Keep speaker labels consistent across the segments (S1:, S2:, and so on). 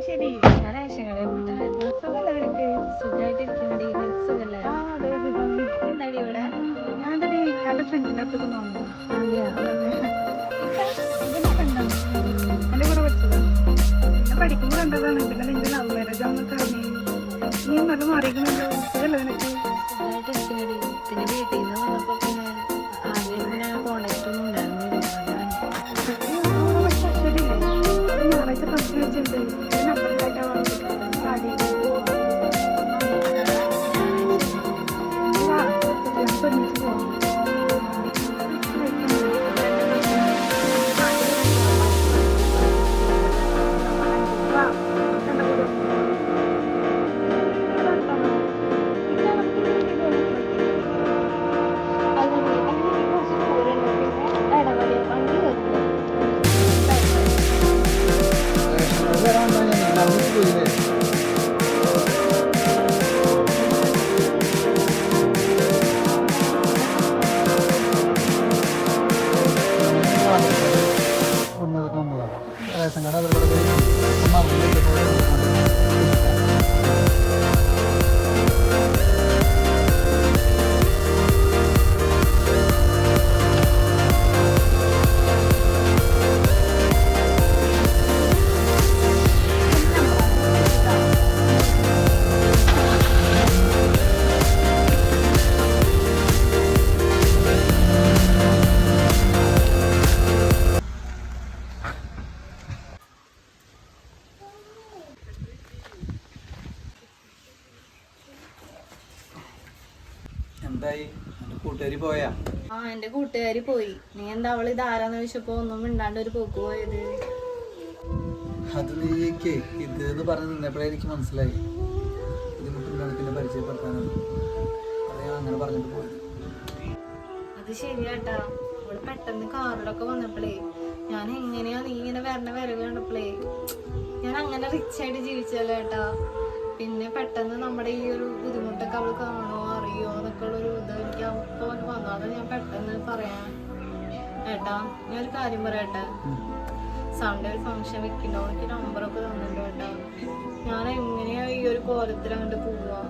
S1: കടയിൽ പോയിട്ടായിരുന്നു സുഖമല്ലേ നിനക്ക്? സുഖമായിട്ടിരിക്കണടി നിനക്ക് സുഖമല്ലേ എന്താടി ഇവിടെ?
S2: ഞാൻ തന്നെ എന്റെ ഫ്രണ്ടിന്റെ വന്നു
S1: അതെയോ?
S2: എന്റെ കൂടെ പഠിച്ചതാ. പഠിക്കുമ്പോൾ കണ്ടതാണ്. പിന്നെ നിന്റെ ലവ് മാരേജ് അറിഞ്ഞു നീ നല്ല മാറിക്കണല്ലോ
S3: ですね。എന്തായി? എന്റെ കൂട്ടുകാരി പോയാ?
S1: ആ എന്റെ കൂട്ടുകാരി പോയി. നീ എന്താ അവൾ ഇതാരാന്ന് ചോദിച്ചപ്പോ ഒന്നും മിണ്ടാണ്ട് ഒരു പോക്ക് പോയത്?
S3: അത് നീക്കേ ഇത് എന്ന് പറഞ്ഞ് നിന്നപ്പോഴേ എനിക്ക് മനസ്സിലായി. ബുദ്ധിമുട്ടുണ്ടാണ് പിന്നെ പരിചയപ്പെടുത്താനാണ്. അത് ഞാൻ അങ്ങനെ പറഞ്ഞിട്ട് പോയത്.
S1: അത് ശരിയാട്ടാ അവൾ പെട്ടെന്ന് കാറിലൊക്കെ വന്നപ്പോഴേ ഞാൻ എങ്ങനെയാ നീ ഇങ്ങനെ വരണ വരവ് കണ്ടപ്പോഴേ ഞാൻ അങ്ങനെ റിച്ച് ആയിട്ട് ജീവിച്ചല്ലോ ഏട്ടാ പിന്നെ പെട്ടെന്ന് നമ്മുടെ ഈ ഒരു ബുദ്ധിമുട്ടൊക്കെ എന്നൊക്കെ ഉള്ളൊരു എനിക്ക് വന്നു അത് ഞാൻ പെട്ടെന്ന് പറയാൻ ഏട്ടാ ഞാൻ ഒരു കാര്യം പറയട്ടെ? സൺഡേ ഒരു ഫംഗ്ഷൻ വെക്കണ്ടോ? എനിക്ക് നമ്പറൊക്കെ തന്നിട്ടുണ്ടോ ഏട്ടാ ഞാൻ എങ്ങനെയാ ഈ ഒരു കോലത്തിൽ അങ്ങോട്ട് പോവാ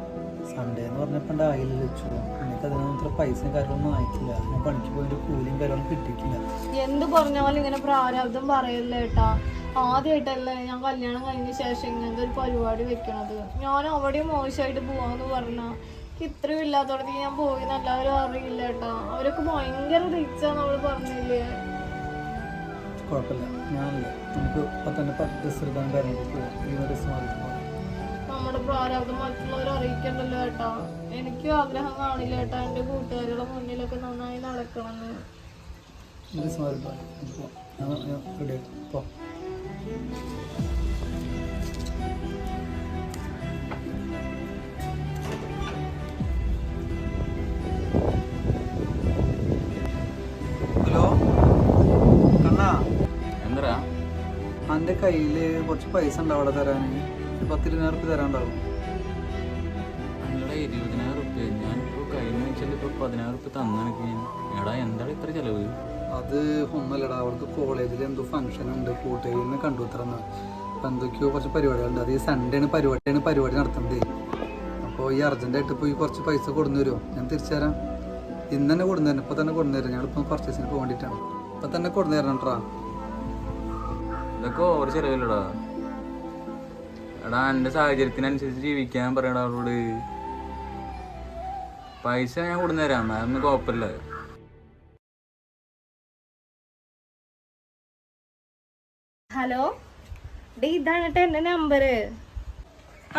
S3: സൺഡേ എന്ന് പറഞ്ഞപ്പോൾ എന്റെ വെച്ചു എനിക്ക് പൈസയും കാര്യങ്ങളൊന്നും ആയിട്ടില്ല. ഞാൻ പണിക്ക് പോയിട്ട് കൂലിയും കാര്യങ്ങളൊന്നും കിട്ടിയിട്ടില്ല.
S1: എന്ത് പറഞ്ഞാലും ഇങ്ങനെ പ്രാരാബ്ദം പറയല്ലേ ഏട്ടാ? ആദ്യമായിട്ടല്ലേ ഞാൻ കല്യാണം കഴിഞ്ഞ ശേഷം ഇങ്ങനത്തെ ഒരു പരിപാടി വെക്കണത്. ഞാൻ അവിടെ മോശമായിട്ട് പോവാന്ന് പറഞ്ഞ. ഇത്രയും ഇല്ലാത്തോടത്തി ഞാൻ പോയി എല്ലാവരും അറിയില്ല കേട്ടോ. അവരൊക്കെ ഭയങ്കര റിച്ചാന്ന് അവൾ പറഞ്ഞില്ലേ?
S3: കുഴപ്പമില്ല. ഞാനല്ലേ നമുക്ക് എടുക്കാൻ
S1: നമ്മുടെ പ്രാരാബ്ദം മറ്റുള്ളവരെ അറിയിക്കണ്ടല്ലോ ഏട്ടാ എനിക്ക് ആഗ്രഹം കാണില്ല ഏട്ടാ എന്റെ കൂട്ടുകാരുടെ മുന്നിലൊക്കെ നന്നായി നടക്കണമെന്ന്.
S3: എന്റെ കയ്യിൽ കുറച്ച് പൈസ ഉണ്ട് അവിടെ തരാൻ. പത്തിരുപതിനായിരം റുപ്യ തരാണ്ടാവും
S4: നിങ്ങളുടെ ഇരുപതിനായിരം റുപ്യ ഞാനിപ്പോൾ കഴിഞ്ഞ ആഴ്ചയിൽ ഇപ്പോൾ പതിനായിരം റുപ്യ തന്നെനിക്ക് ഞാൻ. എടാ എന്താണ് ഇത്ര ചിലവ്?
S3: അത് ഒന്നുമല്ലടാ അവർക്ക് കോളേജിൽ എന്തോ ഫംഗ്ഷൻ ഉണ്ട്. കൂട്ടുകയിൽ നിന്ന് കണ്ടു ഉത്തരന്ന് അപ്പം എന്തൊക്കെയോ കുറച്ച് പരിപാടികളുണ്ട്. അത് ഈ സൺഡേ ആണ് പരിപാടിയാണ് പരിപാടി നടത്തുന്നത് അപ്പോൾ ഈ അർജന്റായിട്ട് പോയി കുറച്ച് പൈസ കൊടുന്നു തരുമോ ഞാൻ തിരിച്ചു തരാം. ഇന്ന് തന്നെ കൊടുന്നു തരണം. ഇപ്പോൾ തന്നെ കൊടുന്നു തരാം ഞങ്ങളിപ്പം പർച്ചേസിന് പോകേണ്ടിയിട്ടാണ് ഇപ്പം തന്നെ കൊടുന്നു തരണം കേട്ടോ
S4: ഇതൊക്കെ ഓവർ ചെലവില്ലടാ. എടാ എന്റെ സാഹചര്യത്തിനനുസരിച്ച് ജീവിക്കാൻ പറയടാ അവരോട്. പൈസ ഞാൻ കൊടുന്നു തരാം അതൊന്നും കുഴപ്പമില്ല.
S1: ഹലോ? ഡേ ഇതാണ് കേട്ടോ എന്റെ നമ്പർ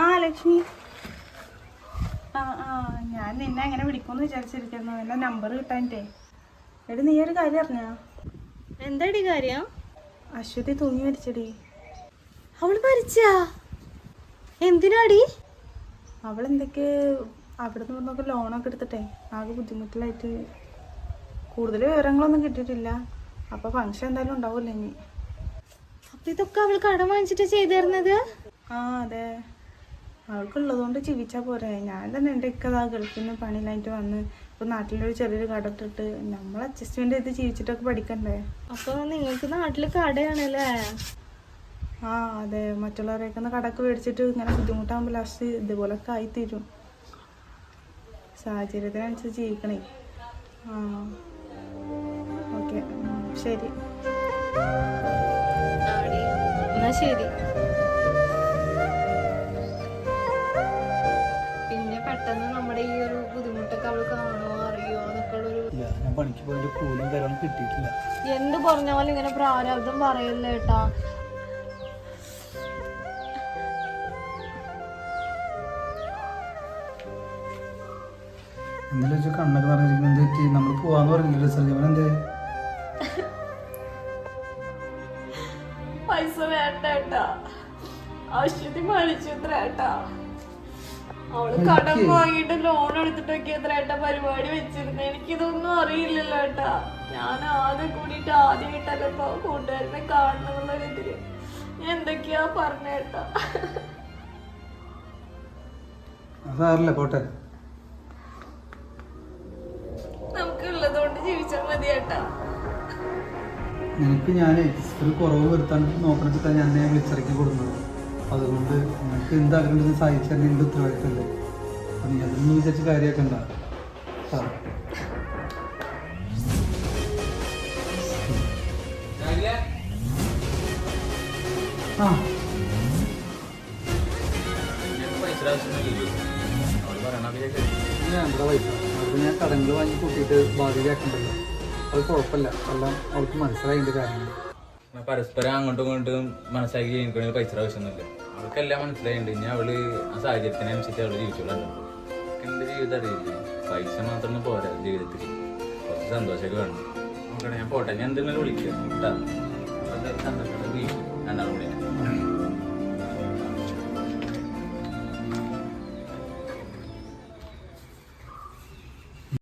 S2: ആ ലക്ഷ്മി. ആ ആ ഞാൻ നിന്നെ അങ്ങനെ വിളിക്കുമെന്ന് വിചാരിച്ചിരിക്കുന്നു. എന്റെ നമ്പർ കിട്ടാനിട്ടേ എടി നീ ഒരു കാര്യം അറിഞ്ഞാ
S1: എന്താടി കാര്യം?
S2: അശ്വതി തൂങ്ങി മരിച്ചടി.
S1: അവൾ മരിച്ചാ? എന്തിനാടി?
S2: അവൾ എന്തൊക്കെ അവിടെ നിന്ന് ലോണൊക്കെ എടുത്തിട്ടേ. ആകെ ബുദ്ധിമുട്ടിലായിട്ട്. കൂടുതൽ വിവരങ്ങളൊന്നും കിട്ടിയിട്ടില്ല. അപ്പോൾ ഫംഗ്ഷൻ എന്തായാലും ഉണ്ടാവില്ല ഇനി?
S1: അപ്പൊ ഇതൊക്കെ അവൾ കടം വാങ്ങിച്ചിട്ട് ചെയ്തു തരുന്നത്?
S2: ആ അതെ. അവൾക്കുള്ളതുകൊണ്ട് ജീവിച്ചാൽ പോരെ. ഞാൻ തന്നെ എന്റെ ഇക്കതാ ഗൾഫിൽ നിന്ന് പണിയിലായിട്ട് വന്ന് ഇപ്പോൾ നാട്ടിലൊരു ചെറിയൊരു കട ഇട്ടിട്ട് നമ്മൾ അഡ്ജസ്റ്റ്മെന്റ് ചെയ്ത് ജീവിച്ചിട്ടൊക്കെ പഠിക്കണ്ടേ?
S1: അപ്പൊ നിങ്ങൾക്ക് നാട്ടിൽ കടയാണല്ലേ?
S2: ആ അതെ. മറ്റുള്ളവരെയൊക്കെ കടക്ക് മേടിച്ചിട്ട് ഇങ്ങനെ ബുദ്ധിമുട്ടാകുമ്പോൾ ലാസ്റ്റ് ഇതുപോലൊക്കെ ആയിത്തീരും. സാഹചര്യത്തിനനുസരിച്ച് ജീവിക്കണേ. ആ ഓക്കെ. ശരി.
S1: ശരി.
S3: പണിക്ക് പോയിട്ട് കൂലും തരാൻ കിട്ടിയിട്ടില്ല.
S1: എന്ത് പറഞ്ഞാലും ഇങ്ങനെ പ്രാരാബ്ദം പറയല്ല ഏട്ടാ?
S3: എന്തെങ്കിലും വെച്ചാൽ കണ്ണൊക്കെ നിറഞ്ഞിരിക്കുന്നത് എന്ത് പറ്റി? നമ്മൾ പോവാന്ന് പറഞ്ഞില്ല റിസൾട്ട് ഇവൻ എന്തേ?
S1: പൈസ വേണ്ട ഏട്ടാ. ആശുപത്രി മരിച്ചു ഏട്ടാ. അവൾ കടം വാങ്ങിയിട്ട് ലോൺ എടുത്തിട്ടൊക്കെ എത്ര ഏട്ടാ പരിപാടി വെച്ചിരുന്നു. എനിക്കിതൊന്നും അറിയില്ലല്ലോ ഏട്ടാ. ഞാൻ ആദ്യം കൂടിയിട്ട് ആദ്യമായിട്ടല്ല ഇപ്പൊ കൂട്ടുകാരനെ കാണണമെന്നുള്ള രീതിയിൽ ഞാൻ എന്തൊക്കെയാ പറഞ്ഞേട്ടാ
S3: സാറില്ല പോട്ടെ.
S1: നമുക്ക് ഉള്ളതുകൊണ്ട് ജീവിച്ചാൽ മതി ഏട്ടാ.
S3: നിനക്ക് ഞാൻ കുറവ് വരുത്താൻ നോക്കണിട്ടാണ് ഞാൻ വിളിച്ചിറക്കി കൊടുക്കുന്നത്. അതുകൊണ്ട് നിനക്ക് എന്താഗ്രഹം സഹായിച്ചാൽ നിന്റെ ഉത്തരവാദിത്തമല്ലേ അപ്പം നീ അതൊന്നും വിചാരിച്ച് കാര്യമൊക്കെ ഉണ്ടാ ആ.
S4: പൈസ ആവശ്യമൊന്നുമില്ലല്ലോ അവൾ പറയണത് കേൾക്കാം
S3: ഞാൻ എന്താ ഞാൻ കടങ്ങൾ വാങ്ങി കൂട്ടിയിട്ട് ബാധ്യതയാക്കണ്ടല്ലോ അത് കുഴപ്പമില്ല. എല്ലാം അവൾക്ക് മനസ്സിലായതിന്റെ കാര്യങ്ങൾ
S4: പരസ്പരം അങ്ങോട്ടും ഇങ്ങോട്ടും മനസ്സിലാക്കി ജീവിക്കണമെങ്കിൽ പൈസ ആവശ്യമൊന്നുമില്ല. അവൾക്കെല്ലാം മനസ്സിലായിട്ടുണ്ട്. ഇനി അവൾ ആ സാഹചര്യത്തിനനുസരിച്ച് അവൾ ജീവിച്ചോളാം. എന്റെ ജീവിതം അറിയില്ല? പൈസ മാത്രമൊന്നും പോരാ ജീവിതത്തിൽ കുറച്ച് സന്തോഷമൊക്കെ വേണം. ഞാൻ പോട്ടെ. ഞാൻ എന്തെങ്കിലും വിളിക്കാം. കേട്ടോ. സന്തോഷം ഞാൻ കൂടി.